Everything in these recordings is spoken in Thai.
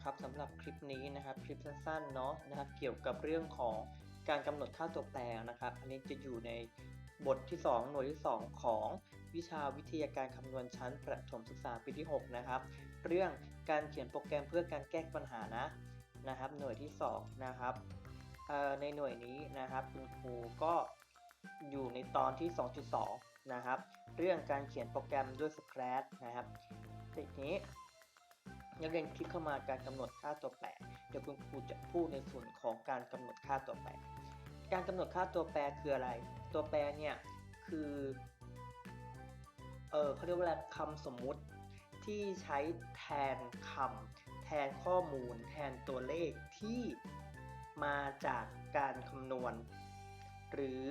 นะครับสำหรับคลิปนี้นะครับคลิปสั้นๆเนาะนะครับเกี่ยวกับเรื่องของการกำหนดค่าตัวแปรนะครับ อันนี้จะอยู่ในบทที่ 2 หน่วยที่ 2 ของวิชาวิทยาการคำนวณชั้นประถมศึกษาปีที่ 6 นะครับ เรื่องการเขียนโปรแกรมเพื่อการแก้ปัญหานะนะครับ หน่วยที่ 2 นะครับในหน่วยนี้นะครับคุณครูก็อยู่ในตอนที่ 2.2 นะครับ เรื่องการเขียนโปรแกรมด้วย Scratch นะครับทีนี้ นักเรียนคลิกเข้ามาการกำหนดค่าตัวแปร เดี๋ยวคุณครูจะพูดในส่วนของการกำหนดค่าตัวแปร การกำหนดค่าตัวแปรคืออะไร ตัวแปรเนี่ยคือ เออเขาเรียกว่าคำสมมุติที่ใช้แทนคำแทนข้อมูล แทนตัวเลขที่มาจากการคำนวณ หรือ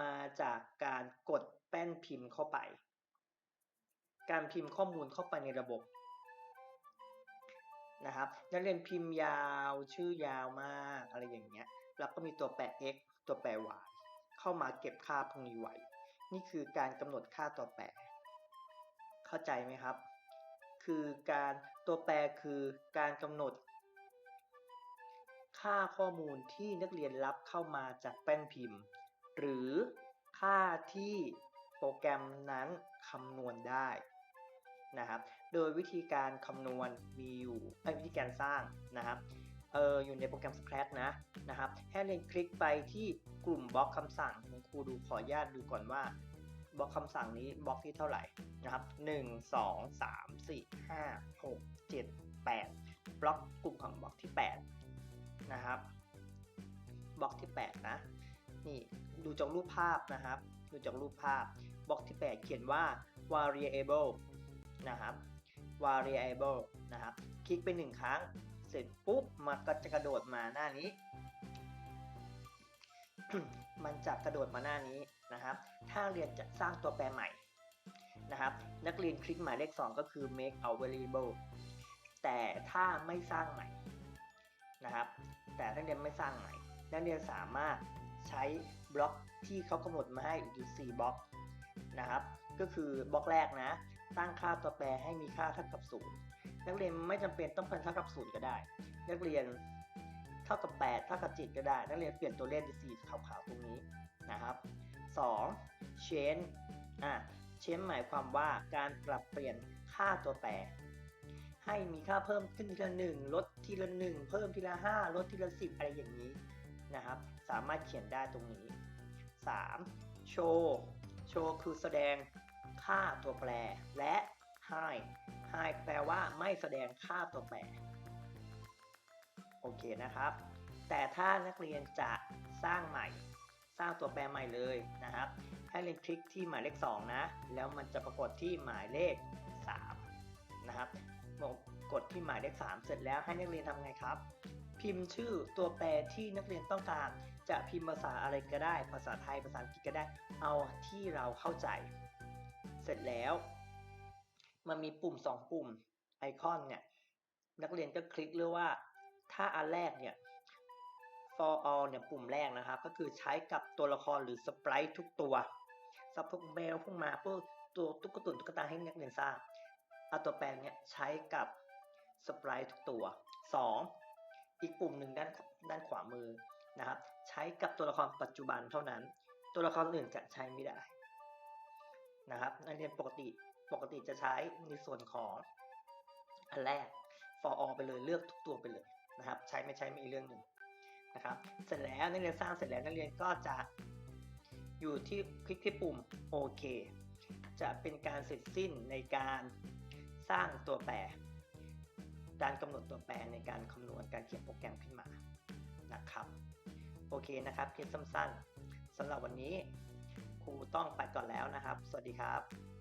มาจากการกดแป้นพิมพ์เข้าไป การพิมพ์ข้อมูลเข้าไปในระบบ นะครับนักเรียนพิมพ์ยาวชื่อยาวมากอะไรอย่างเงี้ยแล้วก็มีตัวแปร x ตัวแปร y เข้ามาเก็บค่าพวกนี้ไว้ นี่คือการกำหนดค่าตัวแปร เข้าใจไหมครับ คือการตัวแปรคือการกำหนด ค่าข้อมูลที่นักเรียนรับเข้ามาจากแป้นพิมพ์ หรือค่าที่โปรแกรมนั้นคำนวณได้ นะครับ โดยวิธีการคำนวณมีอยู่เอ้วิธีการสร้างนะครับเอออยู่ในโปรแกรม Scratch นะนะครับให้เรียนคลิกไปที่กลุ่มบล็อกคำสั่งคุณครูดูขออนุญาตดูก่อนว่าบล็อกคำสั่งนี้บล็อกที่เท่าไหร่นะครับ 1 2 3 4 5 6 7 8 บล็อกกลุ่มของบล็อกที่ 8 นะครับบล็อกที่ 8 นะ นี่ดูจากรูปภาพนะครับ ดูจากรูปภาพบล็อกที่ 8 เขียนว่า variable นะครับ variable นะครับ คลิกไปหนึ่งครั้ง เสร็จปุ๊บ มันก็จะกระโดดมาหน้านี้ มันจะกระโดดมาหน้านี้นะครับ ถ้าเรียนจะสร้างตัวแปรใหม่นะครับ นักเรียนคลิกหมายเลข 2 ก็คือ make a variable แต่ถ้าไม่สร้างใหม่นะครับ แต่ถ้าเรียนไม่สร้างใหม่ นักเรียนสามารถใช้บล็อกที่เขากำหนดมาให้อยู่4บล็อกนะครับ ก็คือบล็อกแรกนะ ตั้งค่าตัวแปรให้มีค่าเท่ากับ 0 นักเรียนไม่จำเป็นต้องเป็นเท่ากับ 0 ก็ได้ นักเรียนเท่ากับ 8 เท่ากับ 7 ก็ได้ นักเรียนเปลี่ยนตัวเลขเป็นสีขาวๆตรงนี้นะครับ 2. change อะ change หมายความว่าการปรับเปลี่ยนค่าตัวแปร ให้มีค่าเพิ่มขึ้นทีละ1ลดทีละ 1 เพิ่มทีละ 5 ลดทีละ 10 อะไรอย่างนี้นะครับ สามารถเขียนได้ตรงนี้ 3. show show คือแสดง ค่าตัวแปร และ hide hide แปลว่าไม่แสดงค่าตัวแปร โอเคนะครับ แต่ถ้านักเรียนจะสร้างใหม่ สร้างตัวแปรใหม่เลยนะครับ ให้เรียนคลิกที่หมายเลข 2 นะ แล้วมันจะปรากฏที่หมายเลข 3 นะครับกดที่หมายเลข 3 เสร็จแล้วให้นักเรียนทำไงครับ พิมพ์ชื่อตัวแปรที่นักเรียนต้องการ จะพิมพ์ภาษาอะไรก็ได้ ภาษาไทยภาษาอังกฤษก็ได้ เอาที่เราเข้าใจ เสร็จแล้ว มันมีปุ่ม 2 ปุ่มไอคอนเนี่ย นักเรียนก็คลิกเลือกว่า ถ้าอันแรกเนี่ย for all เนี่ยปุ่มแรกนะครับ ก็คือใช้กับตัวละครหรือสปรายทุกตัวสับพวกแมวพวกมาพวกตัวตุ๊กตุนตุ๊กตาให้นักเรียนสร้างเอาตัวแปรเนี่ยใช้กับสปรายทุกตัว 2. อีกปุ่มหนึ่งด้านด้านขวามือนะครับ ใช้กับตัวละครปัจจุบันเท่านั้น ตัวละครอื่นจะใช้ไม่ได้ นะครับนักเรียนปกติปกติจะใช้ในส่วนของอันแรก for all ไปเลยเลือกทุกตัวไปเลยนะครับ ใช้ไม่ใช้ไม่อีกเรื่องหนึ่งนะครับ เสร็จแล้วนักเรียนสร้างเสร็จแล้วนักเรียนก็จะอยู่ที่คลิกที่ปุ่มโอเคจะเป็นการเสร็จสิ้นในการสร้างตัวแปร การกำหนดตัวแปรในการคำนวณการเขียนโปรแกรมขึ้นมานะครับ โอเคนะครับคลิปสั้นๆสำหรับวันนี้ ครูต้องไปก่อนแล้วนะครับ สวัสดีครับ